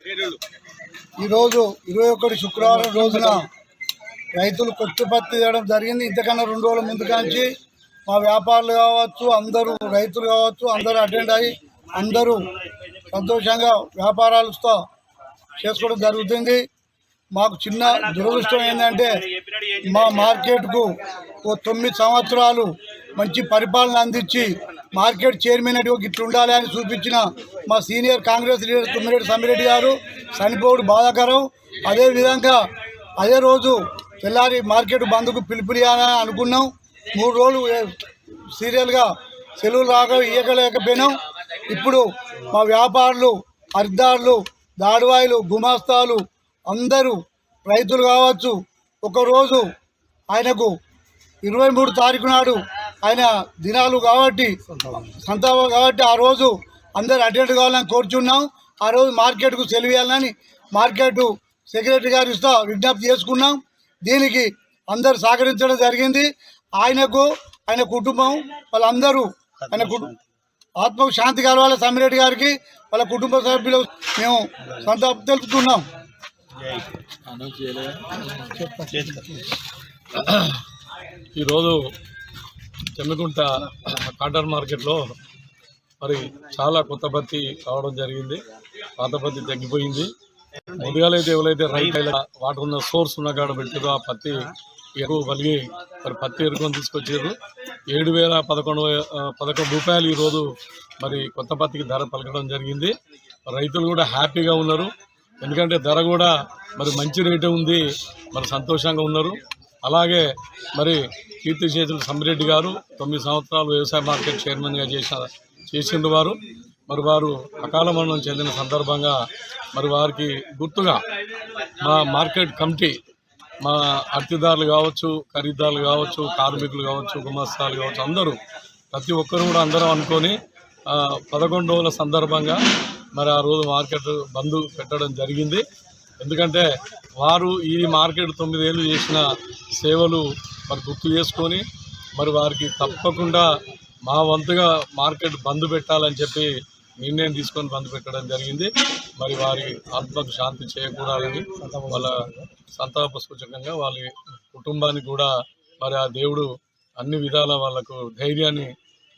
ఈరోజు ఇరవై ఒకటి శుక్రవారం రోజున రైతులు కొత్త పత్తి జరిగింది. ఇంతకన్నా రెండు రోజుల ముందు కాంచి మా వ్యాపారులు కావచ్చు అందరూ రైతులు కావచ్చు అందరూ అటెండ్ అయ్యి అందరూ సంతోషంగా వ్యాపారాలతో చేసుకోవడం జరుగుతుంది. మాకు చిన్న దురదృష్టం ఏంటంటే మా మార్కెట్కు ఓ తొమ్మిది సంవత్సరాలు మంచి పరిపాలన అందించి మార్కెట్ చైర్మన్ అంటే ఒక ఇట్లా ఉండాలి అని చూపించిన మా senior Congress leader Tummireddy Sammireddy garu చనిపోవడం బాధాకరం. అదేవిధంగా అదే రోజు తెల్లారి మార్కెట్ బంద్కు పిలుపునియాలని అనుకున్నాం. మూడు రోజులు సీరియల్గా సెలవులు రాక ఇయ్యకలేకపోయినాం ఇప్పుడు మా వ్యాపారులు అర్ధారులు దాడువాయిలు గుమాస్తాలు అందరూ రైతులు కావచ్చు. ఒకరోజు ఆయనకు ఇరవై మూడు తారీఖు నాడు ఆయన దినాలు కాబట్టి సంతాపం కాబట్టి ఆ రోజు అందరు అటెండ్ కావాలని కోరుచున్నాం. ఆ రోజు మార్కెట్కు సెలవు మార్కెట్ సెక్రటరీ గారు ఇస్తా విజ్ఞప్తి చేసుకున్నాం. దీనికి అందరు సహకరించడం జరిగింది. ఆయనకు ఆయన కుటుంబం వాళ్ళందరూ ఆయన కుటుంబం ఆత్మకు శాంతి కలవాలి సమ్మిరెడ్డి గారికి వాళ్ళ కుటుంబ సభ్యులు మేము సంతాపం తెలుపుతున్నాం. ఈరోజు చెమ్మకుంట కాటన్ మార్కెట్లో మరి చాలా కొత్త పత్తి రావడం జరిగింది. పాత పత్తి తగ్గిపోయింది. ముందుగాలైతే ఎవరైతే రైతుల వాటి ఉన్న సోర్స్ ఉన్న కాడ పెట్టారో ఆ పత్తి ఎరువు కలిగి మరి పత్తి ఎరుకొని తీసుకొచ్చారు ఏడు వేల పదకొండు పదకొండు రూపాయలు ఈరోజు మరి కొత్త పత్తికి ధర పలకడం జరిగింది. రైతులు కూడా హ్యాపీగా ఉన్నారు. ఎందుకంటే ధర కూడా మరి మంచి రేటే ఉంది. మరి సంతోషంగా ఉన్నారు. అలాగే మరి కీర్తి చేతులు సమ్మిరెడ్డి గారు తొమ్మిది సంవత్సరాలు వ్యవసాయ మార్కెట్ చైర్మన్గా చేసిన చేసిండు వారు. మరి వారు అకాల మరణం చెందిన సందర్భంగా మరి వారికి గుర్తుగా మా మార్కెట్ కమిటీ మా అర్తిదారులు కావచ్చు ఖరీదారులు కావచ్చు కార్మికులు కావచ్చు గుమస్తాలు కావచ్చు అందరూ ప్రతి ఒక్కరు కూడా అందరం అనుకొని పదకొండు రోజుల సందర్భంగా మరి ఆ రోజు మార్కెట్ బంద్ పెట్టడం జరిగింది. ఎందుకంటే వారు ఈ మార్కెట్ తొమ్మిదేళ్ళు చేసిన సేవలు మరి గుర్తు చేసుకొని మరి వారికి తప్పకుండా మా వంతుగా మార్కెట్ బంద్ పెట్టాలని చెప్పి నిర్ణయం తీసుకొని బంద్ పెట్టడం జరిగింది. మరి వారి ఆత్మకు శాంతి చేయకూడాలని వాళ్ళ సంతాప సూచకంగా వాళ్ళ కుటుంబానికి కూడా మరి ఆ దేవుడు అన్ని విధాల వాళ్ళకు ధైర్యాన్ని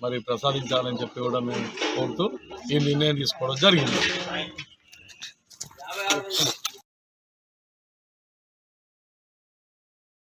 మరి ప్రసాదించాలని చెప్పి కూడా మేము కోరుతూ ఈ నిర్ణయం తీసుకోవడం జరిగింది.